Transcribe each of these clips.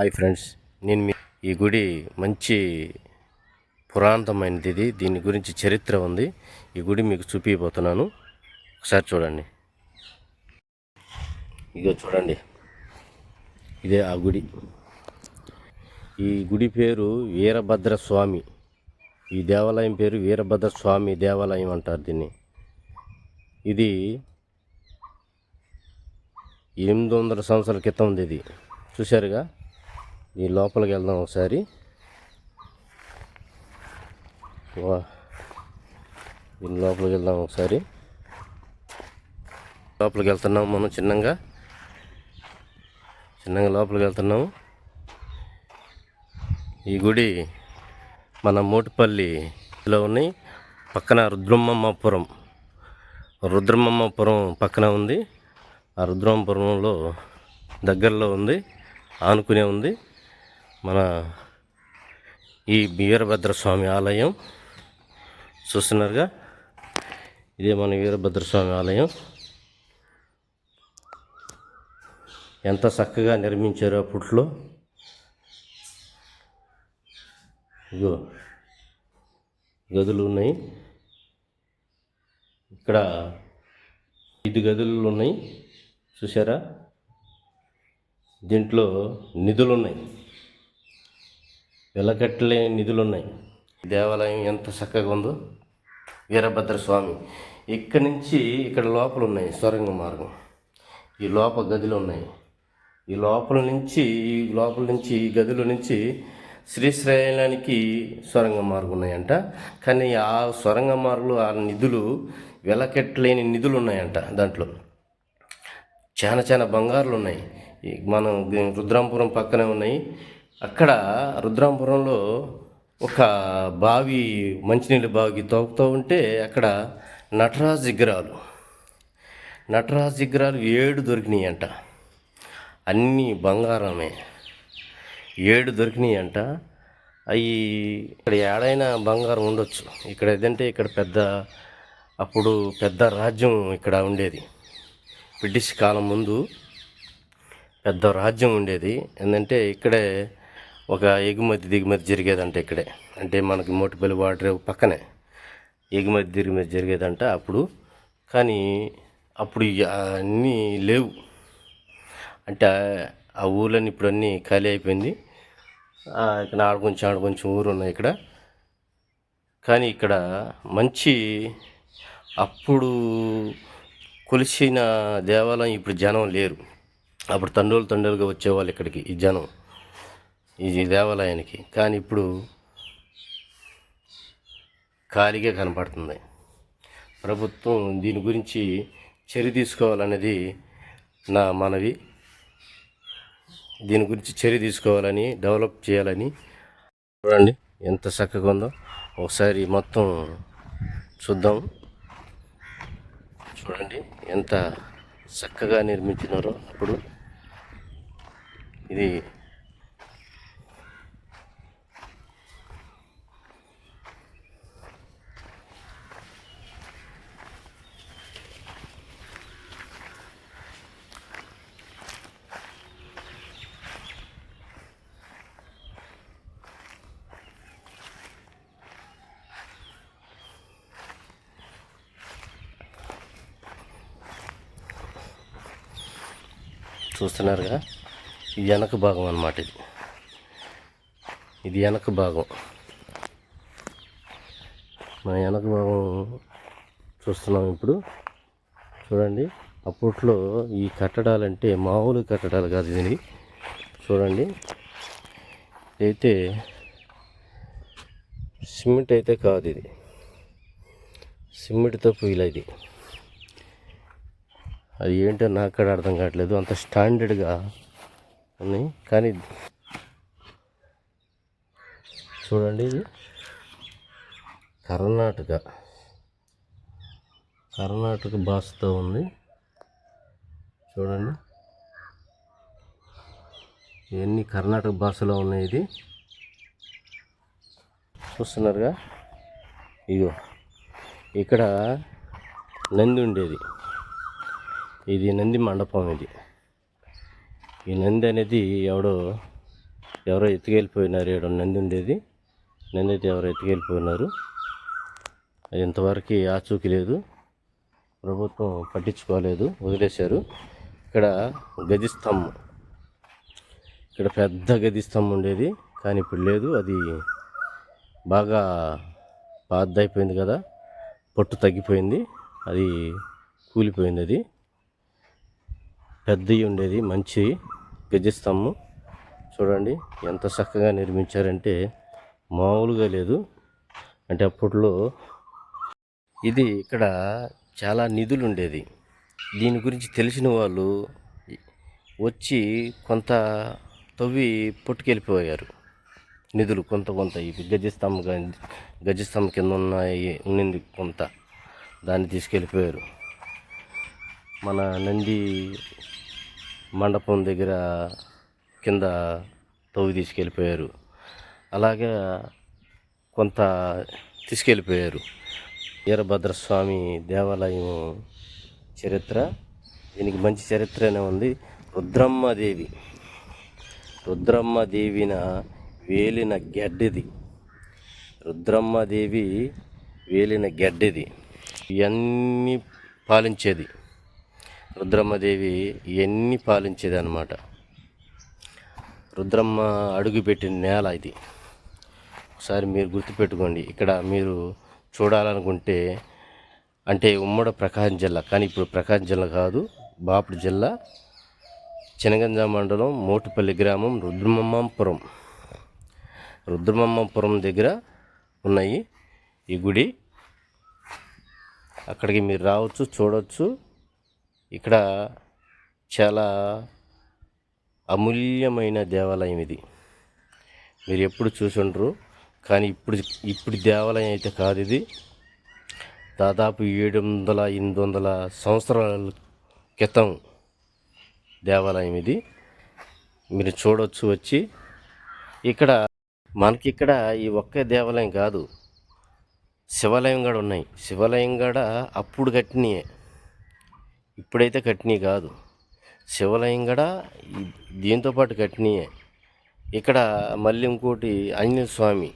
Hi friends నేను మీ ఈ గుడి మంచి పురాతనమైనది ఇది దీని గురించి చరిత్ర ఉంది. ఈ గుడి మీకు చూపిపోతున్నాను ఒకసారి చూడండి. ఇగో చూడండి. ఇదే ఆ గుడి. ఈ గుడి పేరు వీరభద్ర స్వామి ఈ దేవాలయం పేరు వీరభద్ర స్వామి దేవాలయం అంటారు దీన్ని. ఇది ఎనిమిది వందల సంవత్సరాల క్రితం ఉంది ఇది. చూశారుగా? ఈ లోపలికి వెళ్దాం ఒకసారి. వా. దీని లోపలికి వెళ్దాం ఒకసారి. లోపలికి వెళ్తున్నాము మనం చిన్నగా. చిన్నగా లోపలికి వెళ్తున్నాము. ఈ గుడి మన మోటిపల్లిలో ఉన్నాయి పక్కన రుద్రమ్మమ్మపురం రుద్రమ్మమ్మపురం పక్కన ఉంది. ఆ రుద్రమ్మపురంలో దగ్గరలో ఉంది. ఆనుకునే ఉంది. మన ఈ వీరభద్ర స్వామి ఆలయం చూస్తున్నారుగా? ఇదే మన వీరభద్ర స్వామి ఆలయం. ఎంత చక్కగా నిర్మించారు అప్పట్లో ఇగో గదులు ఉన్నాయి. ఇక్కడ ఐదు గదులు ఉన్నాయి. చూసారా దీంట్లో నిధులు ఉన్నాయి. వెలకట్టలేని నిధులు ఉన్నాయి దేవాలయం ఎంత చక్కగా ఉందో. వీరభద్ర స్వామి ఇక్కడి నుంచి ఇక్కడ లోపల ఉన్నాయి సొరంగ మార్గం. ఈ లోపల గదిలో ఉన్నాయి. ఈ లోపల నుంచి ఈ లోపల నుంచి ఈ గదిలో నుంచి శ్రీశైలానికి సొరంగ మార్గం ఉన్నాయంట. కానీ ఆ సొరంగ మార్గంలో ఆ నిధులు వెలకెట్టలేని నిధులు ఉన్నాయంట దాంట్లో. చాలా చాలా బంగారులు ఉన్నాయి. మనం రుద్రాంపురం పక్కనే ఉన్నాయి. అక్కడ రుద్రాంపురంలో ఒక బావి మంచినీళ్ళ బావికి తోపుతూ ఉంటే అక్కడ నటరాజ్ విగ్రహాలు. నటరాజ్ విగ్రహాలు ఏడు దొరికినాయి అంట అన్నీ బంగారమే. ఏడు దొరికినాయి అంట అవి ఇక్కడ ఏడైనా బంగారం ఉండొచ్చు. ఇక్కడ ఏదంటే ఇక్కడ పెద్ద అప్పుడు పెద్ద రాజ్యం ఇక్కడ ఉండేది. బ్రిటిష్ కాలం ముందు పెద్ద రాజ్యం ఉండేది. ఏంటంటే ఇక్కడే ఒక ఎగుమతి దిగుమతి జరిగేదంట ఇక్కడే. అంటే మనకి మోటిపల్లి వాటర్ పక్కనే ఎగుమతి దిగుమతి జరిగేదంట అప్పుడు. కానీ అప్పుడు ఇక అన్నీ లేవు. అంటే ఆ ఊర్లన్నీ ఇప్పుడు అన్నీ ఖాళీ అయిపోయింది. ఇక్కడ ఆడ కొంచెం ఆడ కొంచెం ఊరు ఉన్నాయి ఇక్కడ. కానీ ఇక్కడ మంచి అప్పుడు కొలిసిన దేవాలయం ఇప్పుడు జనం లేరు. అప్పుడు తండ్రులు తండ్రులుగా వచ్చేవాళ్ళు ఇక్కడికి ఈ జనం. ఈ దేవాలయానికి. కానీ ఇప్పుడు ఖాళీగా కనపడుతుంది. ప్రభుత్వం దీని గురించి చర్య తీసుకోవాలనేది నా మనవి. దీని గురించి చర్య తీసుకోవాలని డెవలప్ చేయాలని చూడండి. ఎంత చక్కగా ఉందో. ఒకసారి మొత్తం చూద్దాం. చూడండి ఎంత చక్కగా నిర్మించినారో అప్పుడు. ఇది చూస్తున్నారుగా ఇది వెనక భాగం అన్నమాట ఇది. ఇది వెనక భాగం. మన వెనక భాగం చూస్తున్నాం ఇప్పుడు. చూడండి అప్పట్లో ఈ కట్టడాలంటే మామూలు కట్టడాలు కాదు ఇది చూడండి అయితే సిమెంట్ అయితే కాదు ఇది. సిమెంట్తో ఇలా ఇది. అది ఏంటో నాకు కూడా అర్థం కావట్లేదు. అంత స్టాండర్డ్గా అని కానీ చూడండి ఇది. కర్ణాటక. కర్ణాటక భాషతో ఉంది. చూడండి. ఇవన్నీ కర్ణాటక భాషలో ఉన్నాయి ఇది? చూస్తున్నారుగా? ఇగో. ఇక్కడ నంది ఉండేది. ఇది నంది మండపం ఇది. ఈ నంది అనేది ఎవడో ఎవరో ఎత్తుకెళ్ళిపోయినారు. ఏడో నంది ఉండేది. నంది అయితే ఎవరో ఎత్తుకెళ్ళిపోయినారు. అది ఇంతవరకు ఆచూకీ లేదు. ప్రభుత్వం పట్టించుకోలేదు. వదిలేశారు. ఇక్కడ గది స్తంభం. ఇక్కడ పెద్ద గది స్తంభం ఉండేది. కానీ ఇప్పుడు లేదు. అది బాగా పాతదైపోయింది కదా. పొట్టు తగ్గిపోయింది. అది కూలిపోయింది అది. పెద్దవి ఉండేది మంచి గజస్తంభం చూడండి ఎంత చక్కగా నిర్మించారంటే మామూలుగా లేదు. అంటే అప్పట్లో ఇది ఇక్కడ చాలా నిధులు ఉండేది. దీని గురించి తెలిసిన వాళ్ళు వచ్చి కొంత తవ్వి పుట్టుకెళ్ళిపోయారు. నిధులు కొంత కొంత ఇవి గజస్తంభం గజస్తంభం కింద ఉన్నాయి ఉన్నింది కొంత. దాన్ని తీసుకెళ్ళిపోయారు. మన నంది మండపం దగ్గర కింద తవ్వి తీసుకెళ్ళిపోయారు. అలాగే కొంత తీసుకెళ్ళిపోయారు. వీరభద్రస్వామి దేవాలయం చరిత్ర దీనికి మంచి చరిత్రనే ఉంది. రుద్రమ్మదేవి రుద్రమ్మదేవిన వేలిన గెడ్డది. రుద్రమ్మదేవి వేలిన గడ్డిది. ఇవన్నీ పాలించేది. రుద్రమ్మదేవి ఇవన్నీ పాలించేది అనమాట రుద్రమ్మ అడుగుపెట్టిన నేల ఇది. ఒకసారి మీరు గుర్తుపెట్టుకోండి. ఇక్కడ మీరు చూడాలనుకుంటే అంటే ఉమ్మడి ప్రకాశం జిల్లా కానీ ఇప్పుడు ప్రకాశం జిల్లా కాదు బాపుడు జిల్లా చినగంజ మండలం మోటుపల్లి గ్రామం రుద్రమమ్మాపురం. రుద్రమమ్మాపురం దగ్గర ఉన్నాయి ఈ గుడి. అక్కడికి మీరు రావచ్చు చూడవచ్చు ఇక్కడ చాలా అమూల్యమైన దేవాలయం ఇది. మీరు ఎప్పుడు చూసి ఉండరు కానీ ఇప్పుడు ఇప్పుడు దేవాలయం అయితే కాదు ఇది. దాదాపు ఏడు వందల ఎనిమిది వందల సంవత్సరాల క్రితం దేవాలయం ఇది. మీరు చూడవచ్చు వచ్చి. ఇక్కడ మనకి ఇక్కడ ఈ ఒక్క దేవాలయం కాదు శివాలయం కూడా ఉన్నాయి. శివాలయం కూడా అప్పుడు కట్టినయే. ఇప్పుడైతే కట్నీ కాదు. శివాలయం కూడా దీంతోపాటు కట్నీయే పాటు ఇక్కడ మళ్ళీ ఇంకోటి ఆంజనేయ స్వామి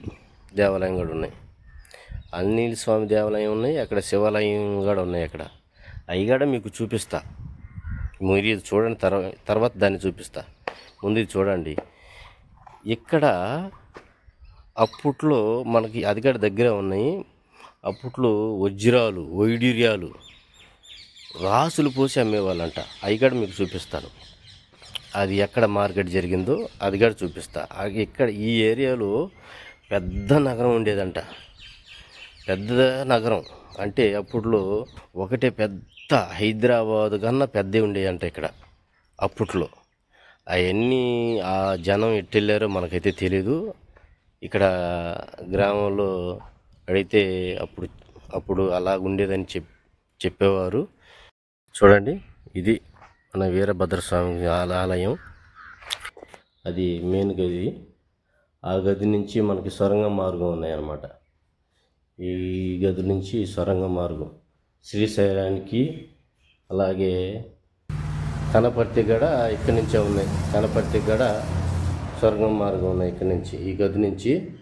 దేవాలయం కూడా ఉన్నాయి. ఆంజనేయ స్వామి దేవాలయం ఉన్నాయి అక్కడ శివాలయం కూడా ఉన్నాయి అక్కడ. అవి కూడా మీకు చూపిస్తా. మీరు ఇది చూడండి తర్వా తర్వాత దాన్ని చూపిస్తా. ముందు ఇది చూడండి. ఇక్కడ అప్పట్లో మనకి అది కూడా దగ్గర ఉన్నాయి. అప్పట్లో వజ్రాలు వైడూర్యాలు రాసులు పోసి అమ్మేవాళ్ళంట. అవి కూడా మీకు చూపిస్తాను. అది ఎక్కడ మార్కెట్ జరిగిందో అది కూడా చూపిస్తా. అది ఇక్కడ ఈ ఏరియాలో పెద్ద నగరం ఉండేదంట. పెద్ద నగరం. అంటే అప్పట్లో ఒకటే పెద్ద హైదరాబాద్ కన్నా పెద్ద ఉండేదంట ఇక్కడ. అప్పట్లో. అవన్నీ ఆ జనం ఎట్టెళ్ళారో మనకైతే తెలీదు. ఇక్కడ గ్రామంలో అడిగితే అప్పుడు అప్పుడు అలా ఉండేదని చెప్ చెప్పేవారు. చూడండి ఇది మన వీరభద్రస్వామి ఆలయం. అది మెయిన్ గది. ఆ గది నుంచి మనకి సొరంగ మార్గం ఉన్నాయన్నమాట. ఈ గది నుంచి సొరంగ మార్గం. శ్రీశైలానికి అలాగే కనపర్తి గడ ఇక్కడి నుంచే ఉన్నాయి. కనపర్తి గడ స్వర్గం మార్గం ఉన్నాయి ఇక్కడి నుంచి. ఈ గది నుంచి